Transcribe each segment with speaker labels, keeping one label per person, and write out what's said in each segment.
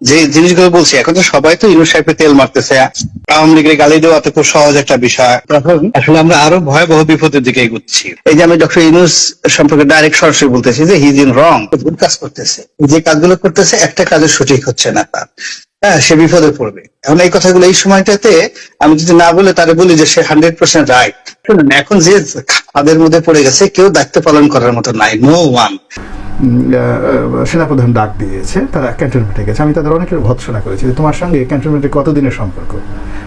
Speaker 1: যে জিনিসগুলো বলছি এখন তো সবাই তো ইউনুস সাহেবের তেল মারতেছে আওয়ামী লীগের গালি দেওয়া তো খুব সহজ একটা বিষয়। আসলে আমরা আরও ভয়াবহ বিপদের দিকে এগুচ্ছি। এই যে আমি ডক্টর ইউনুস সম্পর্কে ডাইরেক্ট সরাসরি বলতেছি যে হিজ ইন রং ভুল কাজ করতেছে। যে কাজগুলো করতেছে একটা কাজও সঠিক হচ্ছে না তার। হ্যাঁ সে বিপদে পড়বে। এখন এই কথাগুলো এই সময়টাতে আমি যদি না বলে তারা বলি যে সে হান্ড্রেড পার্সেন্ট রাইট শুনুন এখন যে তাদের মধ্যে পড়ে গেছে কেউ দায়িত্ব পালন করার মতো নাই নো ওয়ান
Speaker 2: সেনাপ্রধান ডাক দিয়েছে তারা ক্যান্টনমেন্টে গেছে। আমি তাদের অনেকের ভৎসনা করেছি যে তোমার সঙ্গে ক্যান্টনমেন্টে কতদিনের সম্পর্ক?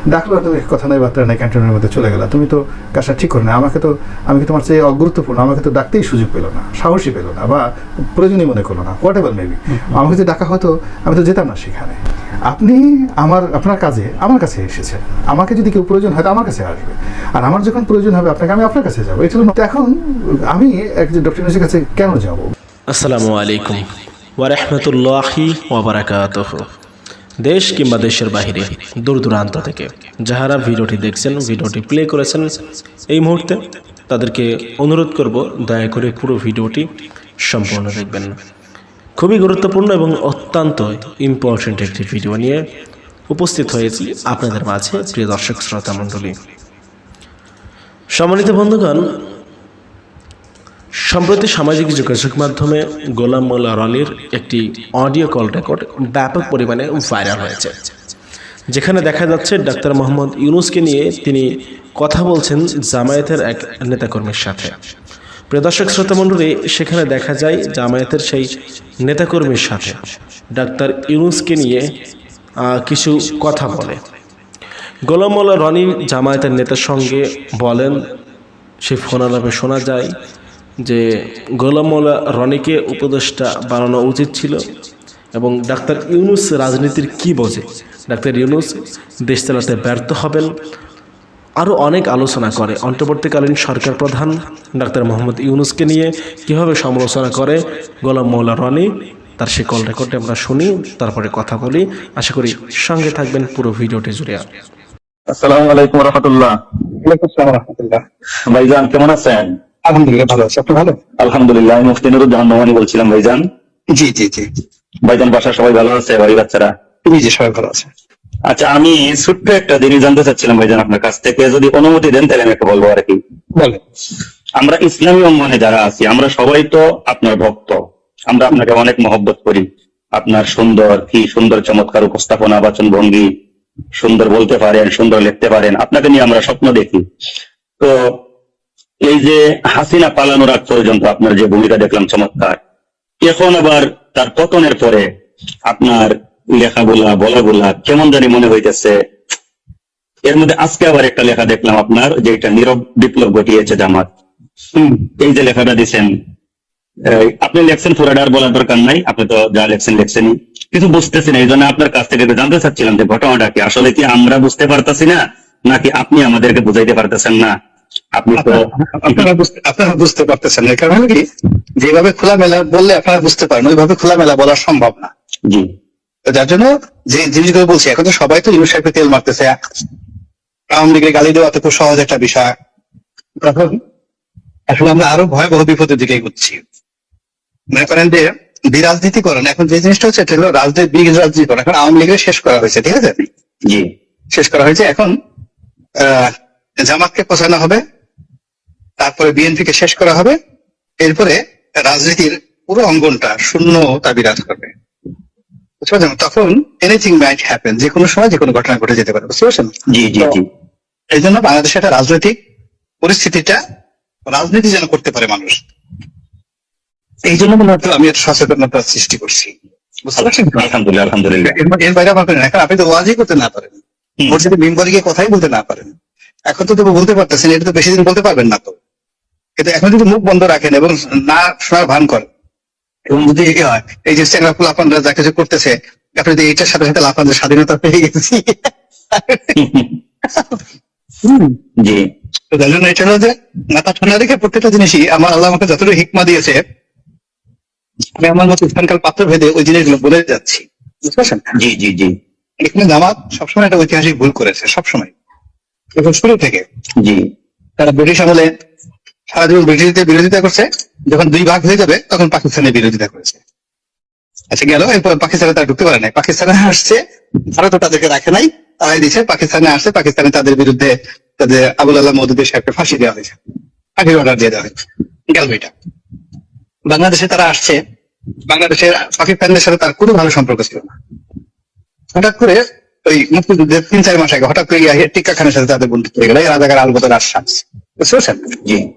Speaker 2: ডাকলো তো কথা নাই বার্তা নাই ক্যান্টনমেন্টের মধ্যে চলে গেলা। তুমি তো কাজটা ঠিক করো না আমাকে তো আমি কি তোমার চেয়ে অগুরুত্বপূর্ণ? আমাকে তো ডাকতেই সুযোগ পেল না সাহসী পেল না বা প্রয়োজনীয় মনে করল না হোয়াট এভার মেবি আমাকে যদি ডাকা হতো আমি তো যেতাম না সেখানে। আপনি আমার আপনার কাজে আমার কাছে এসেছেন। আমাকে যদি কেউ প্রয়োজন হয় তো আমার কাছে আসবে। আর আমার যখন প্রয়োজন হবে আপনাকে আমি আপনার কাছে যাব। এটা হলো- তো এখন আমি একজন ডক্টর কাছে কেন যাব?
Speaker 3: আসসালামু আলাইকুম ওয়ারহমতুল্লাহি ওবরাকাতহ দেশ কিংবা দেশের বাহিরে দূর দূরান্ত থেকে যাহারা ভিডিওটি দেখছেন, ভিডিওটি প্লে করেছেন, এই মুহূর্তে তাদেরকে অনুরোধ করব, দয়া করে পুরো ভিডিওটি সম্পূর্ণ দেখবেন। খুবই গুরুত্বপূর্ণ এবং অত্যন্ত ইম্পর্ট্যান্ট একটি ভিডিও নিয়ে উপস্থিত হয়েছি আপনাদের মাঝে, প্রিয় দর্শক, শ্রোতা, মণ্ডলী। সম্মানিত বন্ধুগণ সম্প্রতি সামাজিক যোগাযোগ মাধ্যমে গোলাম মোল্লা রনির একটি অডিও কল রেকর্ড ব্যাপক পরিমাণে ভাইরাল হয়েছে। যেখানে দেখা যাচ্ছে ডাক্তার মোহাম্মদ ইউনুসকে নিয়ে তিনি কথা বলছেন জামায়াতের এক নেতাকর্মীর সাথে। প্রদর্শক শ্রোতামণ্ডলী সেখানে দেখা যায় জামায়াতের সেই নেতাকর্মীর সাথে। ডাক্তার ইউনুসকে নিয়ে কিছু কথা বলে। গোলাম মোল্লা রনি জামায়াতের নেতার সঙ্গে বলেন সেই ফোনালাপে শোনা যায় যে গোলাম মোল্লা রনিকে উপদেষ্টা বানানো উচিত ছিল এবং ডাক্তার ইউনুস রাজনীতির কি বোঝে? ডাক্তার ইউনুস দেশ চালাতে ব্যর্থ হবেন। আরও অনেক আলোচনা করে। অন্তর্বর্তীকালীন সরকার প্রধান ডাক্তার মোহাম্মদ ইউনুসকে নিয়ে কীভাবে সমালোচনা করে গোলাম মৌলা রনি তার সে কল রেকর্ডে আমরা শুনি তারপরে কথা বলি। আশা করি সঙ্গে থাকবেন পুরো ভিডিওটি জুড়ে।
Speaker 4: আসসালামু আলাইকুম রহমতুল্লাহ। ভাইজান কেমন আছেন?
Speaker 1: আলহামদুলিল্লাহ ভালো আছি। আপনি ভালো?
Speaker 4: আলহামদুলিল্লাহ আমি মুফতি নুরুজ্জামান নোমানি বলছিলাম ভাইজান।
Speaker 1: জি জি জি।
Speaker 4: ভাইজান বাসা সবাই ভালো আছে বাড়ি বাচ্চারা?
Speaker 1: জি জি সবাই ভালো আছে।
Speaker 4: আচ্ছা আমি ছোট্ট একটা জিনিস জানতে চাচ্ছিলাম ভাইজান আপনার কাছ থেকে। যদি অনুমতি দেন তাহলে আমি একটা বলব আর কি।
Speaker 1: বলেন।
Speaker 4: আমরা ইসলামী অঙ্গনে যারা আছি আমরা সবাই তো আপনার ভক্ত। আমরা আপনাকে অনেক মহব্বত করি। আপনার সুন্দর কি সুন্দর চমৎকার উপস্থাপনা বাচন ভঙ্গি সুন্দর বলতে পারেন সুন্দর লিখতে পারেন আপনাকে নিয়ে আমরা স্বপ্ন দেখি। তো এই যে হাসিনা পালানোর আগ পর্যন্ত আপনার যে ভূমিকা দেখলাম চমৎকার। এখন আবার তার পতনের পরে আপনার লেখাগুলা বলাগুলা কেমন জানি মনে হইতেছে। এর মধ্যে আজকে আবার একটা লেখা দেখলাম আপনার যে এটা নীরব বিপ্লব ঘটিয়েছে জামাত। এই যে লেখাটা দিচ্ছেন আপনি লেখছেন আর বলার দরকার নাই আপনি তো যা লেখছেন লেখছেনই। কিছু বুঝতেছেন এই জন্য আপনার কাছ থেকে জানতে চাচ্ছিলাম যে ঘটনাটা কি আসলে কি আমরা বুঝতে পারতেছি না নাকি আপনি আমাদেরকে বুঝাইতে পারতেছেন না? আপনি তো
Speaker 1: আপনারা বুঝতে আপনারা বুঝতে পারতেছেন না। কারণ কি? যেভাবে খোলামেলা বললে আপনারা বুঝতে পারেন ওইভাবে খোলামেলা বলা সম্ভব না।
Speaker 4: জি।
Speaker 1: যার জন্য যে জিনিসগুলো বলছি এখন তো সবাই তো ইউনুস সাহেবের তেল মারতেছে। আওয়ামী লীগের গালি দেওয়া তো খুব সহজ একটা বিষয়। তখন আসলে আমরা আরও ভয়াবহ বিপদের দিকে এগোচ্ছি। মনে করেন যে বিরাজনীতিকরণ এখন যে জিনিসটা হচ্ছে এটা হলো রাজনীতি বিগ রাজনীতিকরণ এখন আওয়ামী লীগের শেষ করা হয়েছে ঠিক আছে?
Speaker 4: জি।
Speaker 1: শেষ করা হয়েছে। এখন আহ, জামাতকে পচানো হবে। তারপরে বিএনপি কে শেষ করা হবে। এরপরে রাজনীতির পুরো অঙ্গনটা শূন্যতা বিরাজ করবে। বুঝতে পারছেন? তখন এনিথিং মাইট হ্যাপেন যে কোনো সময় যে কোনো ঘটনা ঘটে যেতে পারে। বুঝতে পারছেন?
Speaker 4: জি জি জি।
Speaker 1: এই জন্য বাংলাদেশে একটা রাজনৈতিক পরিস্থিতিটা রাজনীতি যেন করতে পারে মানুষ। এই জন্য মনে হতো আমি একটা সচেতনতার সৃষ্টি করছি। বুঝতে পারছেন?
Speaker 4: আলহামদুলিল্লাহ আলহামদুলিল্লাহ।
Speaker 1: এর- এর বাইরে আমার এখন আপনি তো ওয়াজই করতে না পারেন।
Speaker 4: হুম।
Speaker 1: মসজিদে মেম্বারে গিয়ে কথাই বলতে না পারেন। এখন তো তবু বলতে পারতেছেন এটা তো বেশি দিন বলতে পারবেন না তো। কিন্তু এখন যদি মুখ বন্ধ রাখেন এবং না শোনার ভান করেন এবং যদি হয় এই যে চেঙ্গা লাপানরা যা কিছু করতেছে আপনি যদি এইটার সাথে সাথে লাপানদের স্বাধীনতা পেয়ে গেছি।
Speaker 4: জি।
Speaker 1: তো যার জন্য এটা হলো যে মাথা ঠান্ডা রেখে প্রত্যেকটা জিনিসই আমার আল্লাহ আমাকে যতটুকু হিকমা দিয়েছে আমি আমার মতো স্থানকাল পাত্র ভেদে ওই জিনিসগুলো বলে যাচ্ছি। বুঝতে পারছেন?
Speaker 4: জি জি জি।
Speaker 1: এখানে জামাত সবসময় একটা ঐতিহাসিক ভুল করেছে সবসময়। শুরু থেকে
Speaker 4: জি।
Speaker 1: তারা ব্রিটিশ আমলে সারা জীবন ব্রিটিশদের বিরোধিতা করছে। যখন দুই ভাগ হয়ে যাবে, তখন পাকিস্তানের বিরোধিতা করেছে। আচ্ছা গেল। এরপর পাকিস্তানে তারা ঢুকতে পারে নাই। পাকিস্তানে আসছে ভারতও তাদেরকে রাখে নাই। তারাই দিচ্ছে পাকিস্তানে আসছে। পাকিস্তানে তাদের বিরুদ্ধে তাদের আবুল আল্লাহ মদুদের সাহেবকে ফাঁসি দেওয়া হয়েছে। ফাঁসির অর্ডার দিয়ে দেওয়া হয়েছে। গেল এটা। বাংলাদেশে তারা আসছে। বাংলাদেশের পাকিস্তানের সাথে তার কোনো ভালো সম্পর্ক ছিল না। হঠাৎ করে ওই মুক্তিযুদ্ধের তিন, চার মাস আগে হঠাৎ করে টিক্কা খানের সাথে তাদের বন্ধুত্ব হয়ে গেল। রাজাকার আলবতের আশ্বাস বুঝতে পারছেন?
Speaker 4: জি।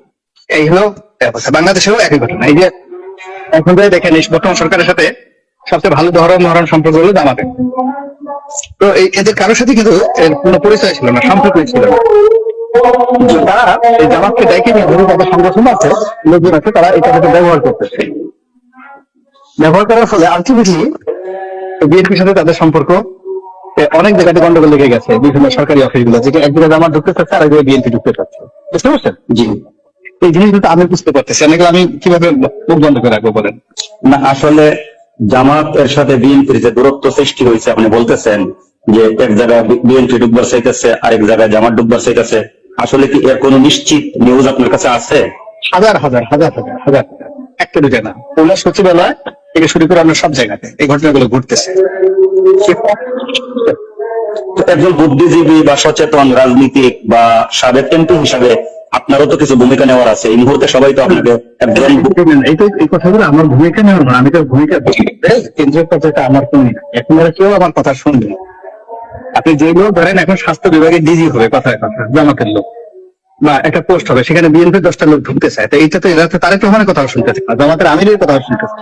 Speaker 1: এই হলো অবস্থা বাংলাদেশেও একই ঘটনা। এই যে, এখন দেখেন বর্তমান সরকারের সাথে সবচেয়ে ভালো ধরন সম্পর্ক হলো তো এদের সাথে কিন্তু কোনো পরিচয় ছিল না ছিল না। তারা এই জামাতকে ডেকে নিয়ে ধরুন তাদের সংগঠন আছে, লোকজন আছে, তারা এটা কিন্তু ব্যবহার করতেছে। ব্যবহার করার ফলে আলটিমেটলি বিএনপির সাথে তাদের সম্পর্ক অনেক জায়গাতে গন্ডগোল লেগে গেছে, বিভিন্ন সরকারি অফিসগুলো যে এক জায়গায় জামাত ঢুকতে চাচ্ছে আর এক জায়গায় বিএনপি ঢুকতে চাচ্ছে। বুঝতে পারছেন?
Speaker 4: জি।
Speaker 1: এই জিনিসগুলো আমি বুঝতে পারতেছি অনেক আমি কীভাবে মুখ বন্ধ করে রাখব বলেন?
Speaker 4: না আসলে জামাত এর সাথে বিএনপির যে দূরত্ব সৃষ্টি হয়েছে আপনি বলতেছেন যে এক জায়গায় বিএনপি ডুববার চাইতেছে আরেক জায়গায় জামাত ডুববার চাইতেছে। আসলে কি এর কোনো নিশ্চিত নিউজ আপনার কাছে আছে?
Speaker 1: হাজার হাজার হাজার হাজার হাজার একটা দুটা না। ওগুলো সচিবালয় থেকে শুরু করে আমরা সব জায়গাতে এই ঘটনাগুলো ঘটতেছে।
Speaker 4: একজন বুদ্ধিজীবী বা সচেতন রাজনীতিক বা সাবেক এমপি হিসাবে আপনারও তো কিছু ভূমিকা নেওয়ার আছে। এই মুহূর্তে সবাই তো আপনাকে একজন
Speaker 1: এই কথাগুলো আমার ভূমিকা নেওয়ার না আমি তো ভূমিকা কেন্দ্রীয় পর্যায়ে আমার কোনো নেই। এখন আর কেউ আমার কথা শুনবে। আপনি যেগুলো ধরেন এখন স্বাস্থ্য বিভাগে ডিজি হবে কথায় কথা জামাতের লোক। বা একটা পোস্ট হবে সেখানে বিএনপি দশটা লোক ঢুকতে চায়। তো এইটা তো এরা তো তারেক রহমানের কথা শুনতেছে না। জামাতের আমিরের কথা শুনতেছে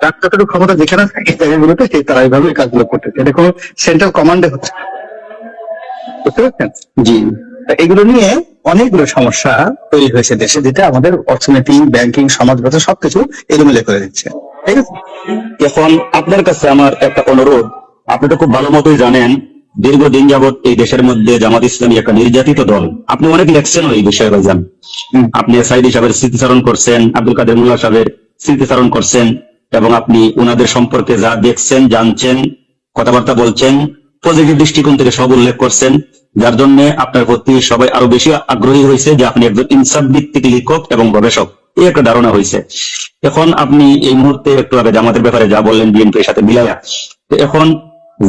Speaker 1: তার যতটুকু ক্ষমতা যেখানে থাকে এই জায়গাগুলোতে সেই তারা এইভাবে এই কাজগুলো করতেছে। এটা কোনো সেন্ট্রাল কমান্ডে হচ্ছে বুঝতে পারছেন?
Speaker 4: জি।
Speaker 1: এগুলো নিয়ে অনেকগুলো সমস্যা তৈরি হয়েছে দেশে যেটা আমাদের অর্থনীতি ব্যাংকিং সমাজগত সবকিছু এলোমেলো করে দিচ্ছে। ঠিক আছে?
Speaker 4: এখন আপনার কাছে আমার একটা অনুরোধ। আপনি তো খুব ভালো মতোই জানেন দীর্ঘদিন যাবৎ এই দেশের মধ্যে জামাত ইসলামী একটা নির্যাতিত দল। আপনি অনেক লেখছেন এই বিষয়ে ভাইজান। আপনি সাইদ সাহেবের স্মৃতিচারণ করছেন আব্দুল কাদের মুল্লা সাহেবের স্মৃতিচারণ করছেন এবং আপনি ওনাদের সম্পর্কে যা দেখছেন জানছেন কথাবার্তা বলছেন পজিটিভ দৃষ্টিকোণ থেকে সব উল্লেখ করছেন যার জন্য আপনার প্রতি সবাই আরও বেশি আগ্রহী হয়েছে যে আপনি একজন ইনসাফ ভিত্তিক লেখক এবং গবেষক। এই একটা ধারণা হয়েছে। এখন আপনি এই মুহূর্তে একটু আগে জামাতের ব্যাপারে যা বললেন বিএনপির সাথে মিলাইয়া তো এখন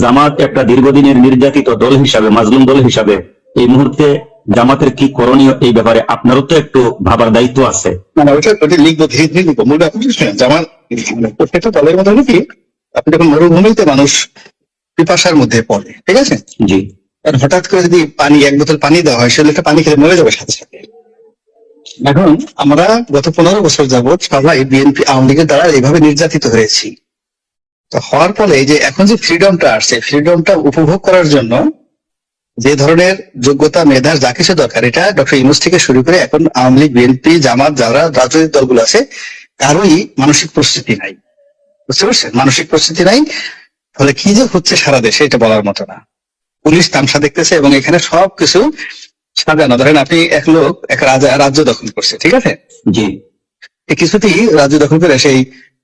Speaker 4: জামাত একটা দীর্ঘদিনের নির্যাতিত দল হিসাবে মাজলুম দল হিসাবে এই মুহূর্তে জামাতের কি করণীয় এই ব্যাপারে আপনারও তো একটু ভাবার দায়িত্ব আছে।
Speaker 1: ওইটা লিখব ধীরে ধীরে লিখব। মূল ব্যাপার হচ্ছে যে আমার প্রত্যেকটা দলের মধ্যে কি আপনি যখন মরুভূমিতে মানুষ পিপাসার মধ্যে পড়ে ঠিক আছে?
Speaker 4: জি।
Speaker 1: হঠাৎ করে যদি পানি, এক বোতল পানি দেওয়া হয় লোকটা পানি খেলে মরে যাবে সাথে সাথে। এখন আমরা গত পনেরো বছর যাবৎ সবাই বিএনপি, আওয়ামী লীগের দ্বারা এইভাবে নির্যাতিত হয়েছি। তো হওয়ার ফলে যে এখন যে ফ্রিডমটা আসছে ফ্রিডমটা উপভোগ করার জন্য যে ধরনের যোগ্যতা, মেধা, যা কিছু দরকার, এটা ডক্টর ইউনুস থেকে শুরু করে এখন আওয়ামী লীগ, বিএনপি, জামাত, যারা রাজনৈতিক দলগুলো আছে কারোই মানসিক প্রস্তুতি নাই। বুঝতে পারছেন? মানসিক প্রস্তুতি নাই। ফলে কি যে হচ্ছে সারা দেশে, এটা বলার মতো না। পুলিশ তামসা দেখতেছে এবং এখানে সবকিছু সাজানো। ধরেন আপনি এক লোক এক রাজা রাজ্য দখল করছে ঠিক আছে?
Speaker 4: জি।
Speaker 1: কিছুতেই রাজ্য দখল করে সেই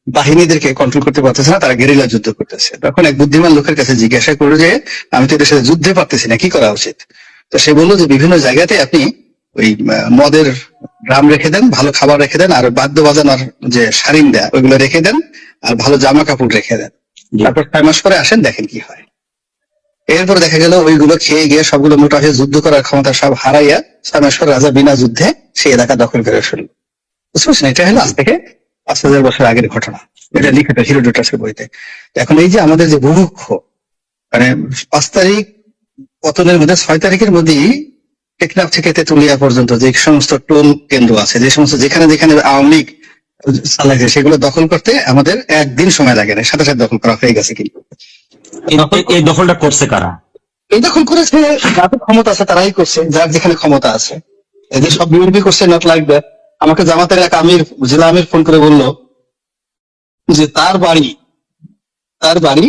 Speaker 1: বাহিনীদেরকে কন্ট্রোল করতে পারতেছে না তারা গেরিলা যুদ্ধ করতেছে। তখন এক বুদ্ধিমান লোকের কাছে জিজ্ঞাসা করল যে আমি তো এদের সাথে যুদ্ধে পারতেছি না কি করা উচিত? তো সে বলল যে বিভিন্ন জায়গাতে আপনি ওই মদের ড্রাম রেখে দেন ভালো খাবার রেখে দেন আর বাদ্য বাজানোর যে সারিন দেয়া ওইগুলো রেখে দেন আর ভালো জামা কাপড় রেখে দেন। তারপর ছয় মাস পরে আসেন দেখেন কি হয়। এরপরে দেখা গেল ওইগুলো খেয়ে গিয়ে সবগুলো মোটা হয়ে যুদ্ধ করার ক্ষমতা সব হারাইয়া পরে রাজা বিনা যুদ্ধে সেই এলাকা দখল করে ফেলল। বুঝতে পারছেন? এটা হলো আজ থেকে পাঁচ হাজার বছর আগের ঘটনা। এটা লিখিত হিরোডোটাসের বইতে। এখন এই যে আমাদের যে বুভুক্ষ মানে পাঁচ তারিখ পতনের মধ্যে, ছয় তারিখের মধ্যেই টেকনাফ থেকে তেতুলিয়া পর্যন্ত যে সমস্ত টোল কেন্দ্র আছে, যে সমস্ত যেখানে যেখানে আওয়ামী লীগ চালাইছে, সেগুলো দখল করতে আমাদের একদিন সময় লাগে না। সাথে সাথে দখল করা হয়ে গেছে কিন্তু।
Speaker 4: এই- দখলটা করছে কারা?
Speaker 1: এই দখল করেছে যাদের ক্ষমতা আছে তারাই করছে যার যেখানে ক্ষমতা আছে। এদের সব বিএনপি করছে নট লাইক দ্যাট আমাকে জামাতের এক আমির জেলা আমির ফোন করে বলল যে তার বাড়ি তার বাড়ি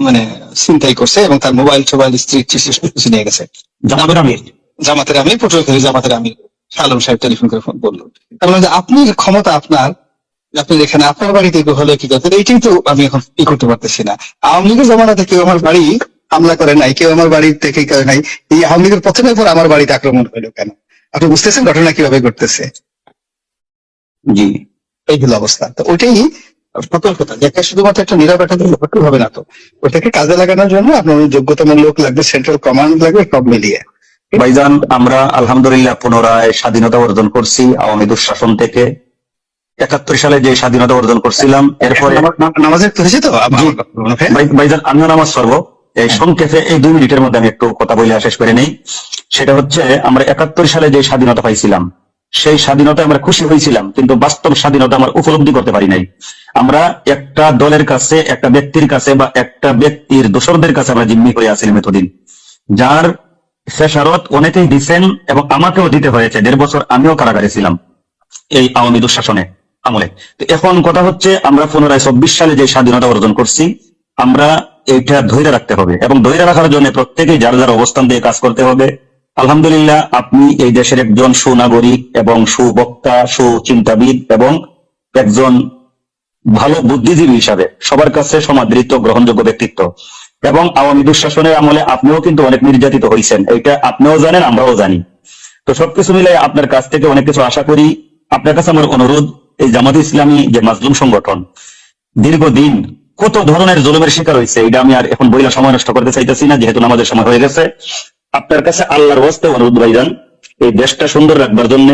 Speaker 1: মানে চিন্তাই করছে এবং তার মোবাইল টোবাইল স্ত্রী কিছু নিয়ে গেছে।
Speaker 4: জামাতের আমির?
Speaker 1: জামাতের আমির পটুয়াখালী জামাতের আমির আলম সাহেব টেলিফোন করে ফোন বলল তার মানে যে আপনি ক্ষমতা আপনার আপনি এখানে আপনার বাড়িতে হলে কি করতেন এইটাই তো আমি এখন ই করতে পারতেছি না। আওয়ামী লীগের জমানাতে কেউ আমার বাড়ি হামলা করে নাই, কেউ আমার বাড়ি থেকে করে নাই। এই আওয়ামী লীগের প্রথমের পর আমার বাড়িতে আক্রমণ হলো কেন? আপনি বুঝতেছেন ঘটনা কীভাবে ঘটতেছে?
Speaker 4: জি
Speaker 1: এইগুলো অবস্থা। তো ওইটাই সতর্কতা যাকে শুধুমাত্র একটা নিরাপত্তা ভর্তি হবে না তো। ওটাকে কাজে লাগানোর জন্য আপনার যোগ্যতম লোক লাগবে সেন্ট্রাল কমান্ড লাগবে, সব মিলিয়ে।
Speaker 4: ভাইজান, আমরা আলহামদুলিল্লাহ পুনরায় স্বাধীনতা অর্জন করছি, আওয়ামী দুঃশাসন থেকে। একাত্তর সালে যে স্বাধীনতা অর্জন করছিলাম এরপরে
Speaker 1: নামাজের হয়েছে তো। হ্যাঁ?
Speaker 4: ভাইজান আমিও নামাজ পড়ব। এই সংক্ষেপে এই দুই মিনিটের মধ্যে আমি একটু কথা বলে শেষ করে নেই। সেটা হচ্ছে আমরা একাত্তর সালে যে স্বাধীনতা পাইছিলাম সেই স্বাধীনতা আমরা খুশি হয়েছিলাম কিন্তু বাস্তব স্বাধীনতা আমরা উপলব্ধি করতে পারি নাই। আমরা একটা দলের কাছে একটা ব্যক্তির কাছে বা একটা ব্যক্তির দোসরদের কাছে আমরা জিম্মি করে আসছিলাম এতদিন। যার শেষারত অনেকেই দিচ্ছেন এবং আমাকেও দিতে হয়েছে। দেড় বছর আমিও কারাগারে ছিলাম এই আওয়ামী দুঃশাসনে। আমলে। তো এখন কথা হচ্ছে, আমরা পুনরায় চব্বিশ সালে যে স্বাধীনতা অর্জন করছি, আমরা এইটা ধৈর্য রাখতে হবে। এবং ধৈর্য রাখার জন্য প্রত্যেকেই যার যার অবস্থান দিয়ে কাজ করতে হবে। আলহামদুলিল্লাহ, আপনি এই দেশের একজন সুনাগরিক এবং সুবক্তা, সুচিন্তাবিদ এবং একজন ভালো বুদ্ধিজীবী হিসাবে সবার কাছে সমাদৃত, গ্রহণযোগ্য ব্যক্তিত্ব। এবং আওয়ামী দুঃশাসনের আমলে আপনিও কিন্তু অনেক নির্যাতিত হয়েছেন এটা আপনিও জানেন, আমরাও জানি। তো সবকিছু মিলে আপনার কাছ থেকে অনেক কিছু আশা করি। আপনার কাছে আমার অনুরোধ এই জামাত ইসলামী যে মাজলুম সংগঠন, দীর্ঘদিন কত ধরনের জুলুমের শিকার হয়েছে, এটা আমি আর এখন বইলা সময় নষ্ট করতে চাইতেছি না, যেহেতু আমাদের সময় হয়ে গেছে। আপনার কাছে আল্লাহর হস্তে অনুরোধ ভাইজান, এই দেশটা সুন্দর রাখবার জন্য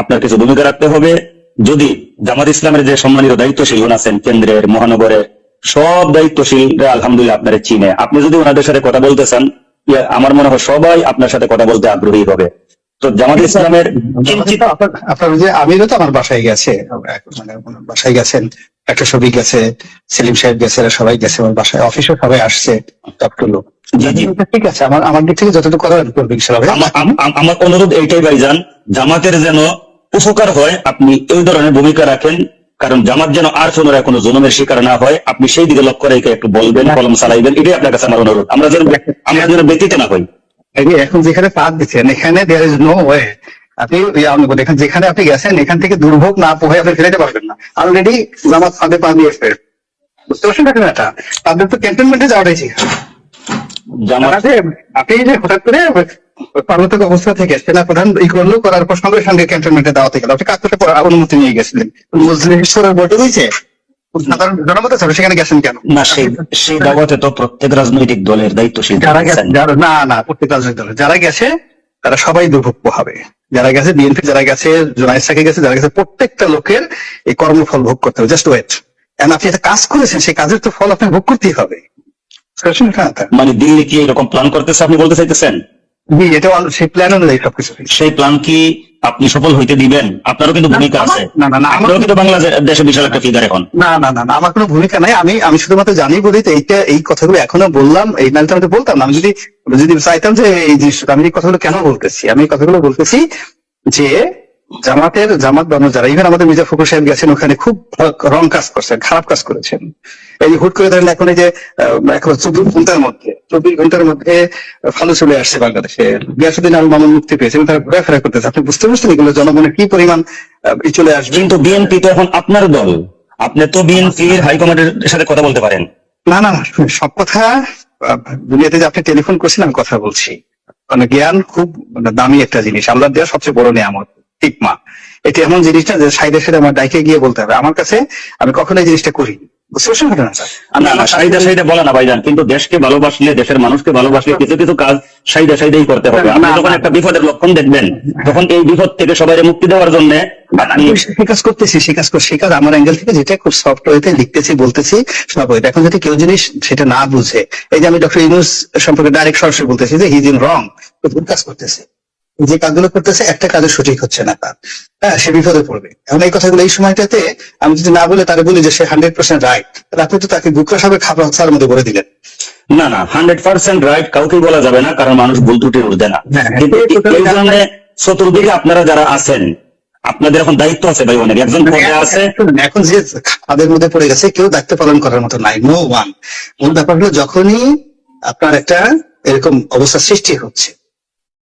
Speaker 4: আপনার কিছু ভূমিকা রাখতে হবে। যদি জামাত ইসলামের যে সম্মানিত দায়িত্বশীল আছেন, কেন্দ্রের, মহানগরের, সব দায়িত্বশীলরা আলহামদুলিল্লাহ আপনার চিনে আপনি যদি ওনাদের সাথে কথা বলতে চান আমার মনে হয় সবাই আপনার সাথে কথা বলতে আগ্রহী হবে। তো জামাত ইসলামের
Speaker 1: আপনার- যে আমিরও তো আমার বাসায় গেছে। মানে বাসায় গেছেন একটা ছবি গেছে সেলিম সাহেব গেছে সবাই গেছে আমার বাসায় অফিসও সবাই আসছে
Speaker 4: জি, জি।
Speaker 1: ঠিক আছে আমার আমার দিক থেকে যতটুকু করবে ভাই।
Speaker 4: আমা- আম- আম- আমার অনুরোধ এইটাই ভাইজান জামাতের যেন উপকার হয় আপনি এই ধরনের ভূমিকা রাখেন কারণ জামাত যেন আর পুনরায় কোনো জনমের শিকার না হয় আপনি সেই দিকে লক্ষ্য রেখে একটু বলবেন কলম চালাইবেন এটাই আপনার কাছে আমার অনুরোধ। আমরা যেন আমরা যেন ব্যতীত না হই।
Speaker 1: এখন যেখানে পাত দিচ্ছেন এখানে দেয়ার ইজ নো ওয়ে আপনি আমি যেখানে আপনি গেছেন এখান থেকে দুর্ভোগ না পোহায় আপনি ফেরাতে পারবেন না। অলরেডি জামাত ফাঁদে পা দিয়েছে বুঝতে পারছেন না এটা তাদের তো ক্যান্টনমেন্টে যাওয়াটাই তারা আপনি যে হঠাৎ করে পার্বত্য অবস্থা থেকে সেনা প্রধান ই করল করার পর সঙ্গে সঙ্গে ক্যান্টনমেন্টে দাওয়াতে গেল। আপনি কাজ করতে অনুমতি নিয়ে গেছিলেন। মুজলিমেশ্বরের বটে দিয়েছে জনমত ছিল সেখানে গেছেন কেন?
Speaker 4: না সেই সেই দাওয়াতে তো প্রত্যেক রাজনৈতিক দলের দায়িত্বশীল
Speaker 1: যারা গেছে না না প্রত্যেক রাজনৈতিক দলে যারা গেছে তারা সবাই দুর্ভোগ হবে। যারা গেছে বিএনপি যারা গেছে সাকে গেছে যারা গেছে প্রত্যেকটা লোকের এই কর্মফল ভোগ করতে হবে। জাস্ট ওয়েট আপনি একটা কাজ করেছেন সেই কাজের তো ফল আপনাকে ভোগ করতেই হবে?
Speaker 4: মানে দিল্লি কি এরকম প্ল্যান করতেছে আপনি বলতে চাইতেছেন?
Speaker 1: জি, এটা সেই প্ল্যান অনুযায়ী সবকিছু
Speaker 4: সেই প্ল্যান কি আপনি সফল হইতে দিবেন আপনারও কিন্তু ভূমিকা আছে।
Speaker 1: না, না, না, আমার-
Speaker 4: আপনারও কিন্তু বাংলাদেশে বিশাল একটা ফিগার এখন।
Speaker 1: না না না না আমার কোনো ভূমিকা নাই। আমি আমি শুধুমাত্র জানি বলি তো এইটা এই কথাগুলো এখনও বললাম এই নামটা আমি বলতাম না। আমি যদি যদি চাইতাম যে এই জিনিসটা আমি এই কথাগুলো কেন বলতেছি? আমি এই কথাগুলো বলতেছি যে জামাতের জামাত বানো যারা ইভেন আমাদের মির্জা ফখরুল সাহেব গেছেন ওখানে খুব রং কাজ করছেন খারাপ কাজ করেছেন। এই হুট করে ধরেন এখন এই যে এখন চব্বিশ ঘণ্টার মধ্যে চব্বিশ ঘণ্টার মধ্যে ফালু চলে আসছে বাংলাদেশে। গিয়াসুদ্দিন আল মামুন মুক্তি পেয়েছে তারা ঘোরাফেরা করতেছে। আপনি বুঝতে পারছেন এগুলো জনগণের কি পরিমাণ চলে আসবে?
Speaker 4: কিন্তু বিএনপি তো এখন আপনার দল। আপনি তো বিএনপির হাইকমান্ডের সাথে কথা বলতে পারেন।
Speaker 1: না না না সব কথা দুনিয়াতে যে আপনি টেলিফোন করছেন আমি কথা বলছি। মানে জ্ঞান খুব মানে দামি একটা জিনিস। আল্লাহ দেওয়া সবচেয়ে বড় নিয়ামত। হিকমা এটা এমন জিনিসটা যে সাইডের সাথে আমার ডাইকে গিয়ে বলতে হবে। আমার কাছে আমি কখনো এই জিনিসটা করি বুঝতে পারছেন ঘটনাটা?
Speaker 4: না না সাইদা সাইদা বলে না ভাইজান কিন্তু দেশকে ভালোবাসলে দেশের মানুষকে ভালোবাসলে কিছু কিছু কাজ সাইদা সাইদাই করতে হবে। আপনি যখন একটা বিপদের লক্ষণ দেখবেন তখন এই বিপদ থেকে সবাই মুক্তি দেওয়ার জন্য আপনি
Speaker 1: আমি সে কাজ করতেছি সে কাজ করছি সে কাজ আমার অ্যাঙ্গেল থেকে যেটা খুব সফট ওয়েতে লিখতেছি বলতেছি সব ওয়েতে এখন যদি কেউ জিনিস সেটা না বুঝে এই যে আমি ডক্টর ইউনুস সম্পর্কে ডাইরেক্ট সরাসরি বলতেছি যে হিজ ইন রং ভুল কাজ করতেছে। যে কাজগুলো করতেছে একটা কাজও সঠিক হচ্ছে না তার। হ্যাঁ সে বিপদে পড়বে। এখন এই কথাগুলো এই সময়টাতে আমি যদি না বলে তারা বলি যে সে হান্ড্রেড পার্সেন্ট রাইট তাহলে আপনি তো তাকে বুকরা সাহেবের খাবার ছাড়ার মধ্যে বলে দিলেন।
Speaker 4: না না হান্ড্রেড পার্সেন্ট রাইট কাউকে বলা যাবে না কারণ মানুষ ভুল ত্রুটি উঠবে না।
Speaker 1: হ্যাঁ, এই কথাটা
Speaker 4: চতুর্দিকে আপনারা যারা আছেন আপনাদের এখন দায়িত্ব আছে ভাই অনেক একজন পদে আছে।
Speaker 1: এখন যে খাদের মধ্যে পড়ে গেছে কেউ দায়িত্ব পালন করার মতো নাই নো ওয়ান মূল ব্যাপার হলো যখনই আপনার একটা এরকম অবস্থা সৃষ্টি হচ্ছে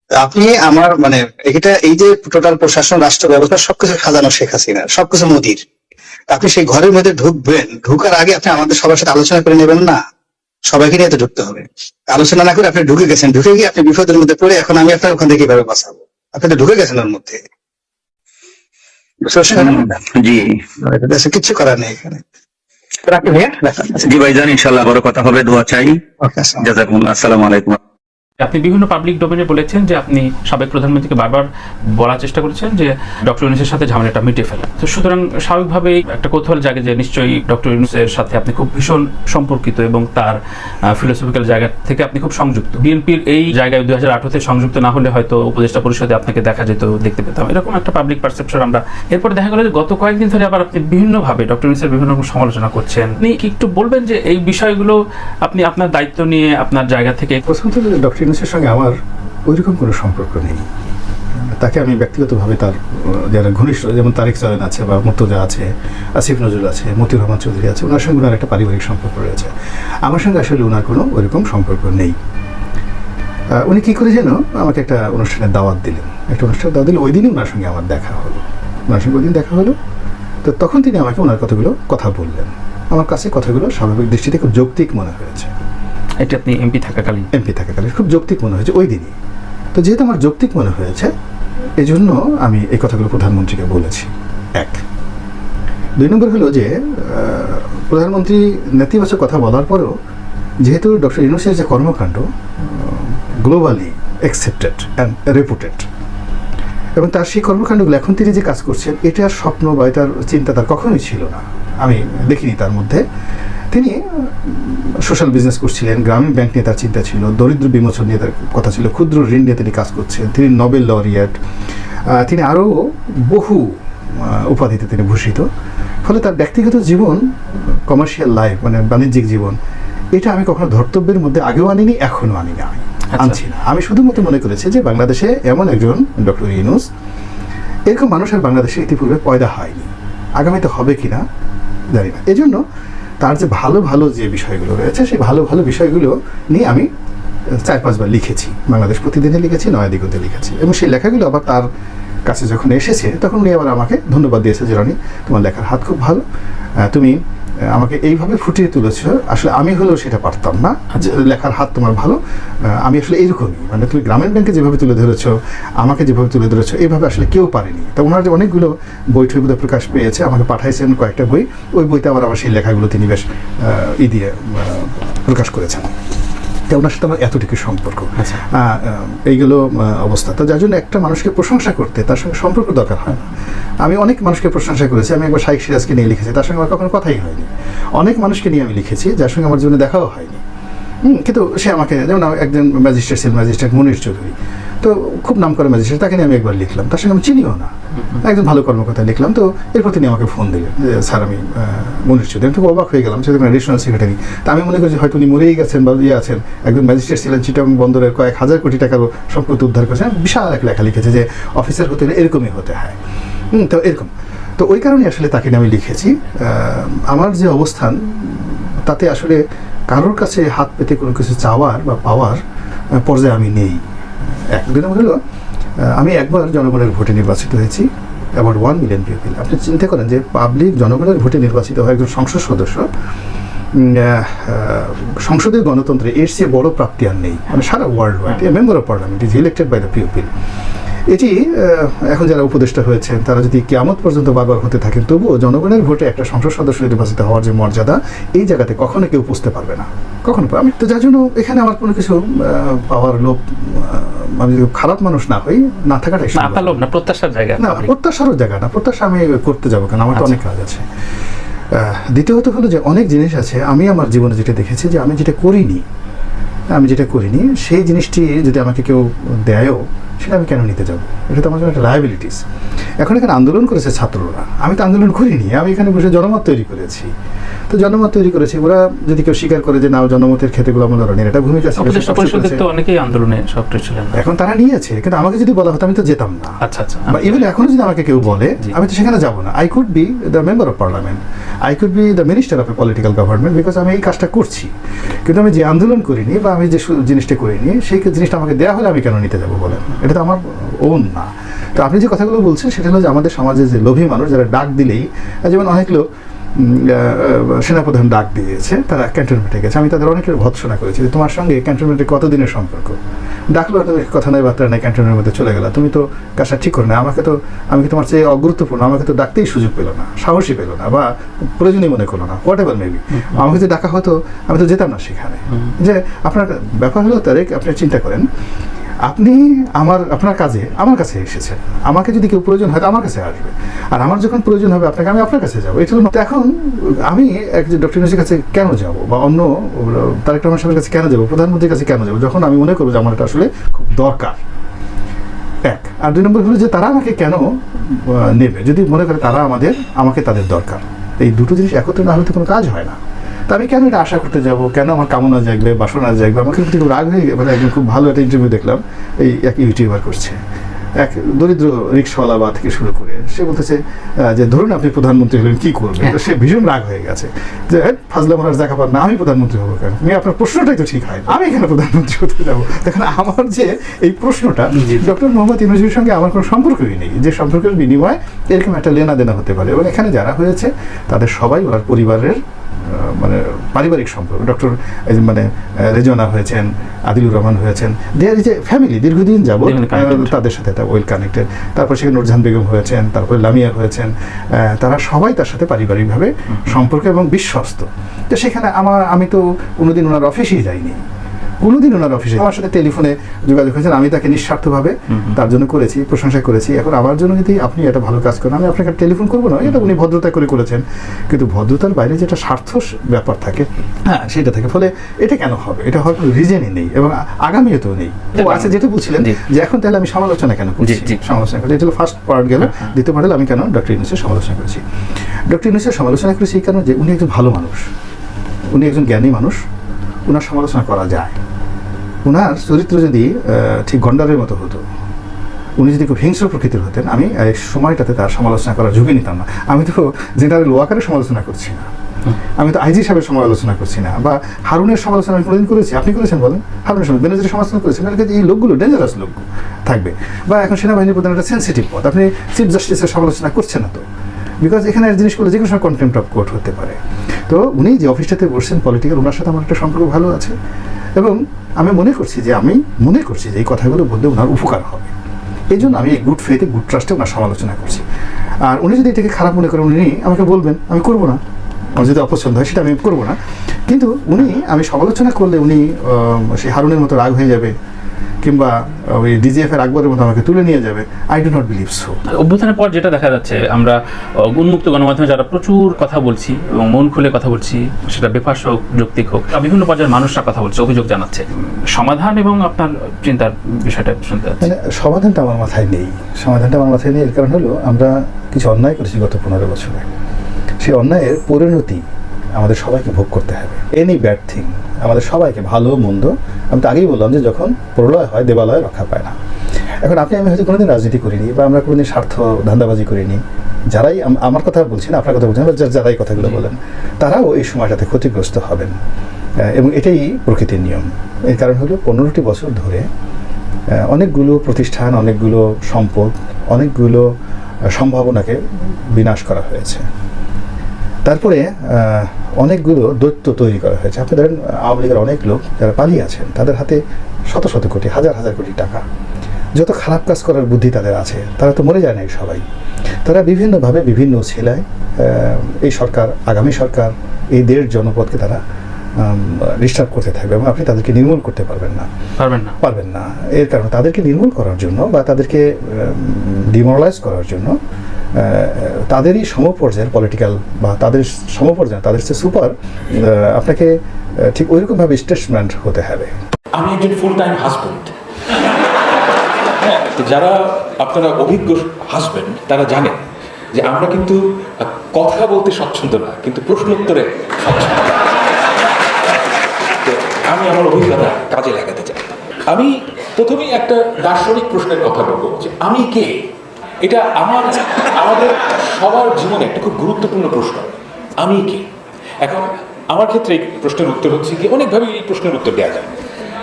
Speaker 1: আপনি আমার মানে এটা এই যে টোটাল প্রশাসন রাষ্ট্র ব্যবস্থা সবকিছু সাজানো শেখ হাসিনা সবকিছু মোদির। আপনি সেই ঘরের মধ্যে ঢুকবেন ঢুকার আগে আপনি আমাদের সবার সাথে আলোচনা করে নেবেন না। সবাইকে নিয়ে তো ঢুকতে হবে। আলোচনা না করে আপনি ঢুকে গেছেন ঢুকে গিয়ে আপনি বিপদের মধ্যে পড়ে এখন আমি আপনার ওখান থেকে কীভাবে বাঁচাবো। আপনি তো ঢুকে গেছেন ওর মধ্যে?
Speaker 4: জি।
Speaker 1: দেশে কিচ্ছু করার নেই এখানে। রাখি ভাইয়া।
Speaker 4: জি ভাইজান ইনশাল্লাহ বড় কথা হবে দোয়া চাই।
Speaker 1: আসসালামু
Speaker 4: আলাইকুম।
Speaker 5: আপনি বিভিন্ন পাবলিক ডোমেনে বলেছেন যে আপনি সাবেক প্রধানমন্ত্রীকে বারবার বলার চেষ্টা করেছেন যে ডক্টর ইউনুসের সাথে ঝামেলাটা মিটিয়ে ফেলেন তো সুতরাং স্বাভাবিকভাবেই একটা কৌতূহল জাগে যে নিশ্চয়ই ডক্টর ইউনুসের সাথে আপনি খুব ভীষণ সম্পর্কিত এবং তার ফিলোসফিক্যাল জায়গা থেকে আপনি খুব সংযুক্ত। বিএনপির এই জায়গায় দুই হাজার আঠারোতে সংযুক্ত না হলে হয়তো উপদেষ্টা পরিষদে আপনাকে দেখা যেত, দেখতে পেতাম। এরকম একটা পাবলিক পারসেপশন আমরা এরপর দেখা গেল যে গত কয়েকদিন ধরে আবার আপনি বিভিন্নভাবে ডক্টর ইউনুসের বিভিন্ন রকম সমালোচনা করছেন। আপনি একটু বলবেন যে এই বিষয়গুলো আপনি আপনার দায়িত্ব নিয়ে আপনার জায়গা থেকে
Speaker 2: প্রথমত ডক্টর ইউনুসের সঙ্গে আমার ওইরকম কোনো সম্পর্ক নেই। তাকে আমি ব্যক্তিগতভাবে তার, যারা ঘনিষ্ঠ, যেমন তারেক চয়ন আছে বা মুর্তজা আছে, আসিফ নজরুল আছে, মতিউর রহমান চৌধুরী আছে, ওনার সঙ্গে ওনার একটা পারিবারিক সম্পর্ক রয়েছে। আমার সঙ্গে আসলে ওনার কোনো ওইরকম সম্পর্ক নেই। উনি কী করে যেন আমাকে একটা অনুষ্ঠানের দাওয়াত দিলেন। একটা অনুষ্ঠানের দাওয়াত দিলে ওই দিনই ওনার সঙ্গে আমার দেখা হলো। ওনার সঙ্গে ওই দিন দেখা হলো। তো তখন তিনি আমাকে ওনার কথাগুলো কথা বললেন। আমার কাছে কথাগুলো স্বাভাবিক দৃষ্টিতে খুব যৌক্তিক মনে হয়েছে।
Speaker 5: এটি আপনি এমপি থাকাকালীন।
Speaker 2: এমপি থাকাকালীন, খুব যৌক্তিক মনে হয়েছে ওই দিনই। তো যেহেতু আমার যৌক্তিক মনে হয়েছে এই জন্য আমি এই কথাগুলো প্রধানমন্ত্রীকে বলেছি। এক। দুই নম্বর হলো যে প্রধানমন্ত্রী নেতিবাচক কথা বলার পরেও যেহেতু ডক্টর ইউনুসের যে কর্মকাণ্ড গ্লোবালি অ্যাকসেপ্টেড অ্যান্ড রেপুটেড এবং তার সেই কর্মকাণ্ডগুলো এখন তিনি যে কাজ করছেন এটার স্বপ্ন বা এটার চিন্তা তার কখনোই ছিল না। আমি দেখিনি তার মধ্যে। তিনি সোশ্যাল বিজনেস করছিলেন গ্রামীণ ব্যাংক নিয়ে তার চিন্তা ছিল দরিদ্র বিমোচন নিয়ে তার কথা ছিল ক্ষুদ্র ঋণ নিয়ে তিনি কাজ করছেন তিনি নোবেল লরিয়েট তিনি আরও বহু উপাধিতে তিনি ভূষিত ফলে তার ব্যক্তিগত জীবন কমার্শিয়াল লাইফ মানে বাণিজ্যিক জীবন এটা আমি কখনো ধর্তব্যের মধ্যে আগেও আনিনি এখনও আনি না আমি আনছি না। আমি শুধুমাত্র মনে করেছি যে বাংলাদেশে এমন একজন ডক্টর ইউনুস এরকম মানুষ আর বাংলাদেশে ইতিপূর্বে পয়দা হয়নি আগামীতে হবে কি না জানি না। এজন্য তার যে ভালো ভালো যে বিষয়গুলো রয়েছে, সেই ভালো ভালো বিষয়গুলো নিয়ে আমি চার পাঁচবার লিখেছি। বাংলাদেশ প্রতিদিনে লিখেছি নয়াদিগতে লিখেছি। এবং সেই লেখাগুলো আবার তার কাছে যখন এসেছে, তখন উনি আবার আমাকে ধন্যবাদ দিয়েছে যে, রানি, তোমার লেখার হাত খুব ভালো। তুমি আমাকে এইভাবে ফুটিয়ে তুলেছ আসলে আমি হলেও সেটা পারতাম না। যে লেখার হাত তোমার ভালো আমি আসলে এইরকমই। মানে তুমি গ্রামীণ ব্যাংকে যেভাবে তুলে ধরেছ আমাকে যেভাবে তুলে ধরেছ এইভাবে আসলে কেউ পারেনি। তো ওনার যে অনেকগুলো বই টইগুলো প্রকাশ পেয়েছে আমাকে পাঠাইছেন কয়েকটা বই। ওই বইতে আবার আবার সেই লেখাগুলো তিনি বেশ ই দিয়ে প্রকাশ করেছেন। তো ওনার সাথে আমার এতটুকু সম্পর্ক।
Speaker 5: আচ্ছা।
Speaker 2: এইগুলো অবস্থা। তো যার জন্য একটা মানুষকে প্রশংসা করতে তার সঙ্গে সম্পর্ক দরকার হয় না। আমি অনেক মানুষকে প্রশংসা করেছি আমি একবার শাইক সিরাজকে নিয়ে লিখেছি তার সঙ্গে আমার কখনো কথাই হয়নি। অনেক মানুষকে নিয়ে আমি লিখেছি যার সঙ্গে আমার জীবনে দেখাও হয়নি। কিন্তু সে আমাকে যেমন একজন ম্যাজিস্ট্রেট ছিল ম্যাজিস্ট্রেট মনির চৌধুরী। তো খুব নাম করা ম্যাজিস্ট্রেট তাকে নিয়ে আমি একবার লিখলাম। তার সঙ্গে আমি চিনিও না। একজন ভালো কর্মকর্তা লিখলাম। তো এরপর তিনি আমাকে ফোন দিলেন যে স্যার আমি মনির চৌধুরী। আমি তো অবাক হয়ে গেলাম সেখানে এডিশনাল সেক্রেটারি তা আমি মনে করি হয়তো উনি মরেই গেছেন বা ইয়ে আছেন। একজন ম্যাজিস্ট্রেট ছিলেন চিটং বন্দরের কয়েক হাজার কোটি টাকার সম্পত্তি উদ্ধার করেছেন। বিশাল এক লেখা লিখেছে যে অফিসার হতে হলে এরকমই হতে হয়। হুম, তো এরকম। তো ওই কারণে আসলে তাকে নিয়ে আমি লিখেছি। আমার যে অবস্থান তাতে আসলে কারোর কাছে হাত পেতে কোনো কিছু চাওয়ার বা পাওয়ার পর্যায়ে আমি নেই। এক নম্বর হলো আমি একবার জনগণের ভোটে নির্বাচিত হয়েছি অ্যাবাউট ওয়ান মিলিয়ন পিপল আপনি চিন্তা করেন যে পাবলিক জনগণের ভোটে নির্বাচিত হয় একজন সংসদ সদস্য সংসদীয় গণতন্ত্রে এর চেয়ে বড় প্রাপ্তি আর নেই। মানে সারা world wide member of parliament is elected by the people এটি এখন যারা উপদেষ্টা হয়েছেন তারা যদি কেয়ামত পর্যন্ত বারবার হতে থাকেন তবুও জনগণের ভোটে একটা সংসদ সদস্য নির্বাচিত হওয়ার যে মর্যাদা এই জায়গাতে কখনো কেউ পুষতে পারবে না। কখনো আমি তো যার জন্য এখানে আমার কোনো কিছু পাওয়ার লোভ আমি খারাপ মানুষ না হই না থাকাটাই
Speaker 5: না প্রত্যাশার জায়গা
Speaker 2: না প্রত্যাশারও জায়গা না। প্রত্যাশা আমি করতে যাব কেন? আমার তো
Speaker 5: আচ্ছা।
Speaker 2: অনেক কাজ আছে। দ্বিতীয়ত হলো যে অনেক জিনিস আছে। আমি আমার জীবনে যেটা দেখেছি যে আমি যেটা করিনি আমি যেটা করিনি সেই জিনিসটি যদি আমাকে কেউ দেয়ও সেটা আমি কেন নিতে যাব? এটা তো আমার জন্য একটা লায়াবিলিটিস এখন এখানে আন্দোলন করেছে ছাত্ররা। আমি তো আন্দোলন করিনি। আমি এখানে বসে জনমত তৈরি করেছি। তো জনমত তৈরি করেছি। ওরা যদি কেউ স্বীকার করে যে না জনমতের ক্ষেত্রে গোলাম রনির এটা ভূমিকা ছিল,
Speaker 5: অনেকেই আন্দোলনে সক্রিয় ছিলেন।
Speaker 2: এখন তারা নিয়েছে কিন্তু আমাকে যদি বলা হতো আমি তো যেতাম না।
Speaker 5: আচ্ছা আচ্ছা।
Speaker 2: ইভেন এখনও যদি আমাকে কেউ বলে আমি তো সেখানে যাব না। I could be the member of parliament I could be the minister of a political government because আমি এই কাজটা করছি। কিন্তু আমি যে আন্দোলন করিনি বা আমি যে জিনিসটা করিনি সেই জিনিসটা আমাকে দেওয়া হলে আমি কেন নিতে যাব বলেন এটা তো আমার ওন না। তো আপনি যে কথাগুলো বলছেন সেটা হলো যে আমাদের সমাজে যে লোভী মানুষ যারা ডাক দিলেই যেমন অনেক লোক সেনাপ্রধান ডাক দিয়েছে তারা ক্যান্টনমেন্টে গেছে। আমি তাদের অনেকের ভৎসনা করেছি যে তোমার সঙ্গে ক্যান্টনমেন্টের কতদিনের সম্পর্ক? ডাকলো কথা নাই বার্তা নাই ক্যান্টনের মধ্যে চলে গেলা। তুমি তো কাজটা ঠিক করে না আমাকে তো আমি কি তোমার চেয়ে অগুরুত্বপূর্ণ? আমাকে তো ডাকতেই সুযোগ পেল না সাহসী পেল না বা প্রয়োজনীয় মনে করল না হোয়াট এভার মেবি আমাকে যদি ডাকা হতো আমি তো যেতাম না সেখানে। যে আপনার ব্যাপার হলো তারেক আপনি চিন্তা করেন আপনি আমার, আপনার কাজে, আমার কাছে এসেছেন। আমাকে যদি কেউ প্রয়োজন হয় আমার কাছে আসবে। আর আমার যখন প্রয়োজন হবে আপনাকে, আমি আপনার কাছে যাব। এটা এখন আমি একজন ডক্টর ইউনুসের কাছে কেন যাব বা অন্য, তারেক রহমান সাহেবের কাছে কেন যাব, প্রধানমন্ত্রীর কাছে কেন যাব, যখন আমি মনে করব যে আমার এটা আসলে খুব দরকার। এক। আর দুই নম্বর হলো যে তারা আমাকে কেন নেবে? যদি মনে করে তারা আমাদের, আমাকে তাদের দরকার। এই দুটো জিনিস একত্রে না হলে তো কোনো কাজ হয় না। তা আমি কেন এটা আশা করতে যাব? কেন আমার কামনা জাগবে বাসনা জাগবে? আমাকে কিন্তু খুব রাগ হয়ে মানে একজন খুব ভালো একটা ইন্টারভিউ দেখলাম। এই এক ইউটিউবার করছে। এক দরিদ্র রিক্সাওয়ালা বা থেকে শুরু করে সে বলতেছে যে ধরুন আপনি প্রধানমন্ত্রী হলেন কি করবেন? সে ভীষণ রাগ হয়ে গেছে। যে "হেৎ, ফাজলা মহারাজ দেখা পান না আমি প্রধানমন্ত্রী হব কেন? আমি আপনার প্রশ্নটাই তো ঠিক হয় আমি এখানে প্রধানমন্ত্রী হতে যাব? দেখেন আমার যে এই প্রশ্নটা ডক্টর মোহাম্মদ ইউনুসের সঙ্গে আমার কোনো সম্পর্কই নেই। যে সম্পর্কের বিনিময়ে এরকম একটা লেনা দেনা হতে পারে। এবং এখানে যারা হয়েছে তাদের সবাই ওনার পরিবারের মানে পারিবারিক সম্পর্ক। ডক্টর মানে রেজনা হয়েছেন আদিলুর রহমান হয়েছেন দেয়ার ইজ এ ফ্যামিলি দীর্ঘদিন যাব তাদের সাথে ওয়েল কানেক্টেড তারপর সেখানে নুরজাহান বেগম হয়েছেন তারপর লামিয়া হয়েছেন তারা সবাই তার সাথে পারিবারিকভাবে সম্পর্ক এবং বিশ্বস্ত। তো সেখানে আমার আমি তো কোনোদিন ওনার অফিসেই যাইনি। কোনোদিন ওনার অফিসে আমার সাথে টেলিফোনে যোগাযোগ হয়েছেন আমি তাকে নিঃস্বার্থভাবে তার জন্য করেছি প্রশংসা করেছি। এখন আমার জন্য যদি আপনি এটা ভালো কাজ করেন আমি আপনাকে টেলিফোন করব না। এটা উনি ভদ্রতা করে করেছেন। কিন্তু ভদ্রতার বাইরে যেটা স্বার্থ ব্যাপার থাকে হ্যাঁ সেটা থাকে। ফলে এটা কেন হবে? এটা হওয়ার হয়তো রিজনই নেই এবং আ- আগামীতেও নেই। ও আচ্ছা যেটা বলছিলেন। যে এখন তাহলে আমি সমালোচনা কেন করছি। সমালোচনা করছি। এটা ফার্স্ট পার্ট গেল। দ্বিতীয় পার্ট আমি কেন ডক্টর ইউনুসের সমালোচনা করেছি? ডক্টর ইউনুসের সমালোচনা করেছি এই কারণে যে উনি একজন ভালো মানুষ। উনি একজন জ্ঞানী মানুষ। ওনার সমালোচনা করা যায়। ওনার চরিত্র যদি ঠিক গন্ডারের মতো হতো, উনি যদি খুব হিংস্র প্রকৃতির হতেন, আমি এই সময়টাতে তার সমালোচনা করার ঝুঁকি নিতাম না। আমি তো জেনারেল ওয়াকারের সমালোচনা করছি না। আমি তো আইজি সাহেবের সমালোচনা করছি না, বা হারুনের সমালোচনা আমি কোনোদিন করেছি। আপনি করেছেন বলেন। হারুনের সমালোচনা বেনজিরের সমালোচনা করেছেন। এই লোকগুলো ডেঞ্জারাস লোক থাকবে। বা এখন সেনাবাহিনীর প্রধান একটা সেন্সিটিভ পদ। আপনি চিফ জাস্টিসের সমালোচনা করছেন না তো? বিকজ এখানে জিনিসগুলো যে কোনো সময় কন্টেম্প অফ কোর্ট হতে পারে। তো উনি যে অফিসটাতে বসছেন পলিটিক্যাল ওনার সাথে আমার একটা সম্পর্ক ভালো আছে। এবং আমি মনে করছি যে আমি মনে করছি যে এই কথাগুলো বললে ওনার উপকার হবে। এই জন্য আমি এই গুড ফেথে গুড ট্রাস্টে ওনার সমালোচনা করছি। আর উনি যদি এটাকে খারাপ মনে করেন, উনি আমাকে বলবেন, আমি করব না। আমার যদি অপছন্দ হয়, সেটা আমি করব না। কিন্তু উনি, আমি সমালোচনা করলে উনি সেই হারুনের মতো রাগ হয়ে যাবে। কিংবা ওই ডিজিএফ এর আকবরের মতো আমাকে তুলে নিয়ে যাবে I do not believe so
Speaker 5: অভ্যুত্থানের পর যেটা দেখা যাচ্ছে আমরা উন্মুক্ত গণমাধ্যমে যারা প্রচুর কথা বলছি এবং মন খুলে কথা বলছি সেটা বেফাস হোক যৌক্তিক হোক বিভিন্ন পর্যায়ের মানুষরা কথা বলছে অভিযোগ জানাচ্ছে। সমাধান এবং আপনার চিন্তার বিষয়টা শুনতে
Speaker 2: মানে সমাধানটা আমার মাথায় নেই। সমাধানটা আমার মাথায় নেই এর কারণ হলো আমরা কিছু অন্যায় করেছি গত পনেরো বছরে। সেই অন্যায়ের পরিণতি আমাদের সবাইকে ভোগ করতে হবে। এনি ব্যাড থিং আমাদের সবাইকে ভালো মন্দ আমি তো আগেই বললাম যে যখন প্রলয় হয় দেবালয় রক্ষা পায় না। এখন আপনি আমি হয়তো কোনোদিন রাজনীতি করিনি বা আমরা কোনোদিন স্বার্থ ধান্দাবাজি করিনি। যারাই আমার কথা বলছি না আপনার কথা বলছেন বা যারাই কথাগুলো বলেন তারাও এই সময়টাতে ক্ষতিগ্রস্ত হবেন। এবং এটাই প্রকৃতির নিয়ম। এর কারণ হলো পনেরোটি বছর ধরে অনেকগুলো প্রতিষ্ঠান অনেকগুলো সম্পদ অনেকগুলো সম্ভাবনাকে বিনাশ করা হয়েছে। তারপরে অনেকগুলো দৈত্য তৈরি করা হয়েছে। আপনি ধরেন আওয়ামী লীগের অনেক লোক যারা পালিয়ে আছেন তাদের হাতে শত শত কোটি হাজার হাজার কোটি টাকা। যত খারাপ কাজ করার বুদ্ধি তাদের আছে তারা তো মরে যায় না সবাই। তারা বিভিন্নভাবে বিভিন্ন ছেলায় এই সরকার আগামী সরকার এই দেশ জনপদকে তারা ডিস্টার্ব করতে থাকবে এবং আপনি তাদেরকে নির্মূল করতে পারবেন না।
Speaker 5: পারবেন না।
Speaker 2: পারবেন না। এর কারণে তাদেরকে নির্মূল করার জন্য বা তাদেরকে ডিমোরালাইজ করার জন্য তাদেরই সমপর্যায়ের পলিটিক্যাল বা তাদের সমপর্যায়ে, তাদের চেয়ে সুপার আপনাকে ঠিক ওইরকমভাবে স্টেটসম্যান্ট হতে হবে।
Speaker 6: আমি একজন ফুল টাইম হাজবেন্ড তো যারা আপনারা অভিজ্ঞ হাজবেন্ড তারা জানেন যে আমরা কিন্তু কথা বলতে স্বচ্ছন্দ না, কিন্তু স্বচ্ছন্দ তো আমি আমার অভিজ্ঞতা কাজে লাগাতে চাই। আমি প্রথমেই একটা দার্শনিক প্রশ্নের কথা বলব যে আমি কে? এটা আমার, আমাদের সবার জীবনে একটা খুব গুরুত্বপূর্ণ প্রশ্ন। আমি কে? এখন আমার ক্ষেত্রে এই প্রশ্নের উত্তর হচ্ছে কি অনেকভাবে এই প্রশ্নের উত্তর দেওয়া যায়।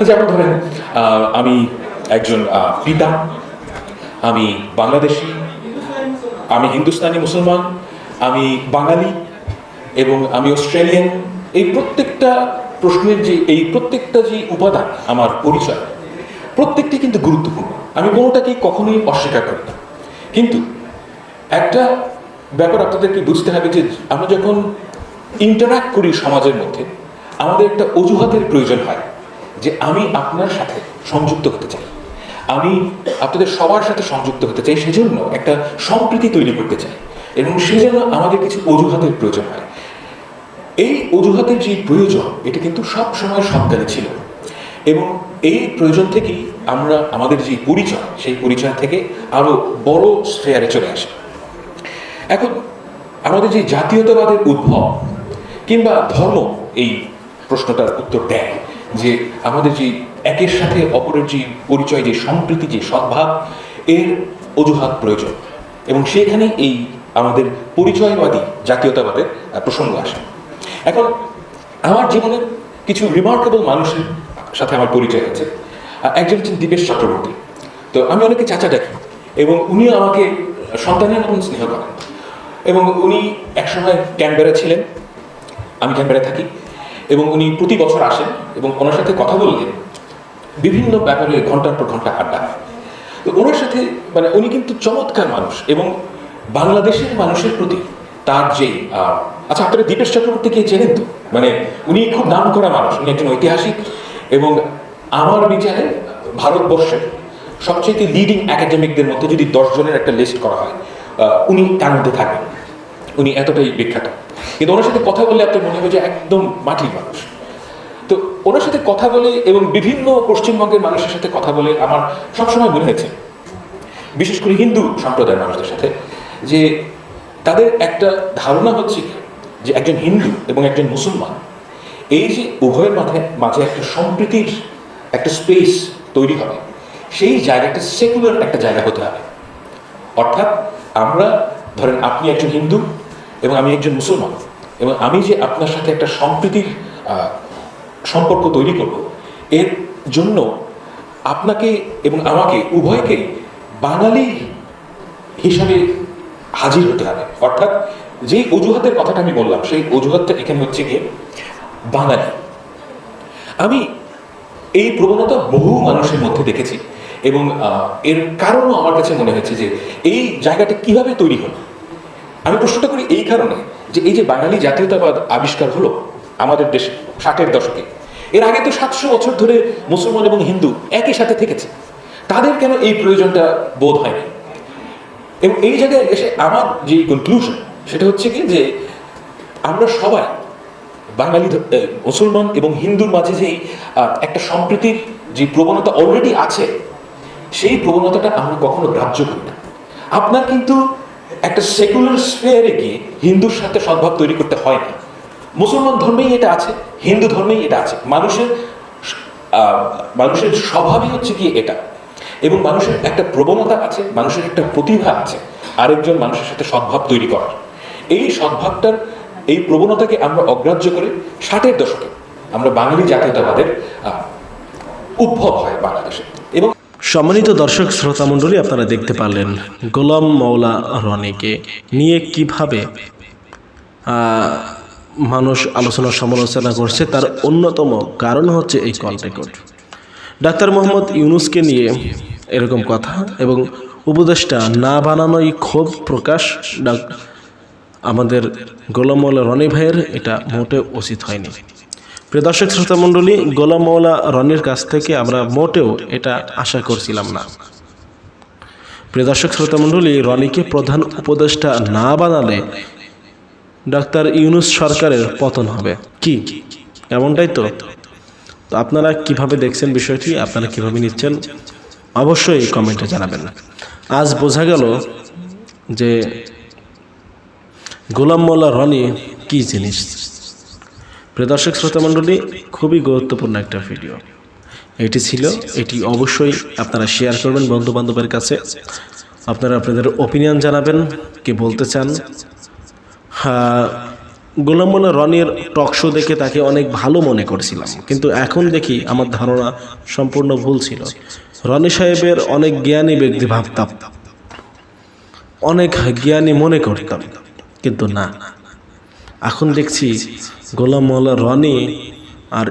Speaker 6: যেমন ধরেন আমি একজন পিতা, আমি বাংলাদেশি, আমি হিন্দুস্তানি মুসলমান, আমি বাঙালি এবং আমি অস্ট্রেলিয়ান। এই প্রত্যেকটা প্রশ্নের যে, এই প্রত্যেকটা যে উপাদান আমার পরিচয়, প্রত্যেকটি কিন্তু গুরুত্বপূর্ণ। আমি কোনোটাকেই কখনোই অস্বীকার করি না। কিন্তু একটা ব্যাপার আপনাদেরকে বুঝতে হবে যে আমরা যখন ইন্টারাক্ট করি সমাজের মধ্যে, আমাদের একটা অজুহাতের প্রয়োজন হয় যে আমি আপনার সাথে সংযুক্ত হতে চাই। আমি আপনাদের সবার সাথে সংযুক্ত হতে চাই, সেজন্য একটা সম্প্রীতি তৈরি করতে চাই এবং সেজন্য আমাদের কিছু অজুহাতের প্রয়োজন হয়। এই অজুহাতের যে প্রয়োজন, এটা কিন্তু সব সময় ছিল এবং এই প্রয়োজন থেকেই আমরা আমাদের যে পরিচয়, সেই পরিচয় থেকে আরও বড় স্ফেয়ারে চলে আসে। এখন আমাদের যে জাতীয়তাবাদের উদ্ভব কিংবা ধর্ম এই প্রশ্নটার উত্তর দেয় যে আমাদের যে একের সাথে অপরের যে পরিচয়, যে সম্প্রীতি, যে সদ্ভাব, এর অজুহাত প্রয়োজন এবং সেখানে এই আমাদের পরিচয়বাদী জাতীয়তাবাদের প্রসঙ্গ আসে। এখন আমার জীবনের কিছু রিমার্কেবল মানুষের সাথে আমার পরিচয় হয়েছে। একজন হচ্ছেন দীপেশ চক্রবর্তী। তো আমি অনেকে চাচা ডাকি এবং উনিও আমাকে সন্তানের মতন স্নেহ করেন। এবং উনি একসময় ক্যানবেরা ছিলেন, আমি ক্যানবেরা থাকি, এবং উনি প্রতি বছর আসেন এবং ওনার সাথে কথা বললে বিভিন্ন ব্যাপারে ঘণ্টার পর ঘণ্টা আড্ডা তো ওনার সাথে মানে উনি কিন্তু চমৎকার মানুষ এবং বাংলাদেশের মানুষের প্রতি তার যে আচ্ছা আপনারা দীপেশ চক্রবর্তীকে চেনেন তো? মানে উনি খুব নাম করা মানুষ, উনি একজন ঐতিহাসিক এবং আমার বিচারে ভারতবর্ষের সবচেয়ে লিডিং একাডেমিকদের মধ্যে যদি দশ জনের একটা লিস্ট করা হয় উনি তার মধ্যে থাকবেন। উনি এতটাই বিখ্যাত। কিন্তু ওনার সাথে কথা বললে আপনার মনে হবে যে একদম মাটির মানুষ। তো ওনার সাথে কথা বলে এবং বিভিন্ন পশ্চিমবঙ্গের মানুষের সাথে কথা বলে আমার সবসময় মনে হয়েছে, বিশেষ করে হিন্দু সম্প্রদায়ের মানুষদের সাথে, যে তাদের একটা ধারণা হচ্ছে যে একজন হিন্দু এবং একজন মুসলমান এই যে উভয়ের মাঝে মাঝে একটা সম্প্রীতির একটা স্পেস তৈরি হবে, সেই জায়গাটা সেকুলার একটা জায়গা হতে হবে। অর্থাৎ আমরা, ধরেন আপনি একজন হিন্দু এবং আমি একজন মুসলমান এবং আমি যে আপনার সাথে একটা সম্প্রীতির সম্পর্ক তৈরি করব, এর জন্য আপনাকে এবং আমাকে, উভয়কে বাঙালি হিসাবে হাজির হতে হবে। অর্থাৎ যে অজুহাতের কথাটা আমি বললাম, সেই অজুহাতটা এখানে হচ্ছে গিয়ে বাঙালি। আমি এই প্রবণতা বহু মানুষের মধ্যে দেখেছি এবং এর কারণও আমার কাছে মনে হয়েছে যে এই জায়গাটা কীভাবে তৈরি হলো। আমি প্রশ্নটা করি এই কারণে যে এই যে বাঙালি জাতীয়তাবাদ আবিষ্কার হলো আমাদের দেশে ষাটের দশকে, এর আগে তো সাতশো বছর ধরে মুসলমান এবং হিন্দু একই সাথে থেকেছে। তাদের কেন এই প্রয়োজনটা বোধ হয়নি? এবং এই জায়গায় এসে আমার যে কনক্লুশন সেটা হচ্ছে কি যে আমরা সবাই বাঙালি মুসলমান এবং হিন্দুর মাঝে যেই একটা সম্প্রীতির যে প্রবণতা অলরেডি আছে, সেই প্রবণতাটা আমরা কখনো গ্রাহ্য করি না। আপনার কিন্তু একটা সেকুলার স্পেয়ারে গিয়ে হিন্দুর সাথে সদ্ভাব তৈরি করতে হয় না। মুসলমান ধর্মেই এটা আছে, হিন্দু ধর্মেই এটা আছে। মানুষের মানুষের স্বভাবই হচ্ছে কি এটা। এবং মানুষের একটা প্রবণতা আছে, মানুষের একটা প্রতিভা আছে, আরেকজন মানুষের সাথে সদ্ভাব তৈরি করার। এই সদ্ভাবটার এই প্রবণতাকে আমরা অগ্রাহ্য করে ষাটের দশকে। আমরা বাঙালি জাতীয়তাবাদের উদ্ভব হয় বাংলাদেশে। এবং
Speaker 3: সম্মানিত দর্শক শ্রোতা মণ্ডলী, আপনারা দেখতে পারলেন গোলাম মৌলা রনিকে নিয়ে কীভাবে মানুষ আলোচনা সমালোচনা করছে, তার অন্যতম কারণ হচ্ছে এই কল রেকর্ড। ডাক্তার মোহাম্মদ ইউনুসকে নিয়ে এরকম কথা এবং উপদেশটা না বানানোই ক্ষোভ প্রকাশ আমাদের গোলাম মৌলা রনি ভাইয়ের এটা মোটেও উচিত হয়নি। প্রিয় দর্শক শ্রোতা মণ্ডলী গোলাম মৌলা রনির কাছ থেকে আমরা মোটেও এটা আশা করছিলাম না। প্রিয় দর্শক শ্রোতা মণ্ডলী, রনিকে প্রধান উপদেষ্টা না বানালে ডাক্তার ইউনুস সরকারের পতন হবে। কি? এমনটাই তো। তো আপনারা কীভাবে দেখছেন বিষয়টি, আপনারা কীভাবে নিচ্ছেন, অবশ্যই কমেন্টে জানাবেন। আজ বোঝা গেল যে গোলাম মোল্লা রনি কি জিনিস? দর্শক, শ্রোতা মণ্ডলী, খুবই গুরুত্বপূর্ণ একটা ভিডিও এটি ছিল, এটি অবশ্যই আপনারা শেয়ার করবেন বন্ধু বান্ধবের কাছে। আপনারা আপনাদের ওপিনিয়ন জানাবেন, কি বলতে চান? হ্যাঁ গোলাম মোল্লা রনির টক শো দেখে তাকে অনেক ভালো মনে করছিলাম। কিন্তু এখন দেখি আমার ধারণা সম্পূর্ণ ভুল ছিল। রনি সাহেবের অনেক জ্ঞানী ব্যক্তি ভাবতাম অনেক জ্ঞানী মনে করতাম। কিন্তু না। এখন দেখছি গোলাম মোল্লা রনি আর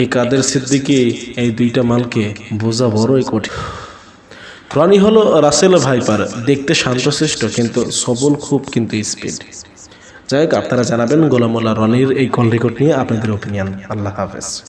Speaker 3: এই কাদের সিদ্দিকি এই দুইটা মালকে বোঝা বড়ই কঠিন। রনি হলো রাসেল ভাইপার, দেখতে শান্তশিষ্ট কিন্তু সবল খুব কিন্তু স্পিড। যাই হোক, আপনারা জানাবেন গোলামুল্লাহ রনির এই কল রেকর্ড নিয়ে আপনাদের ওপিনিয়ন আল্লাহ হাফেজ।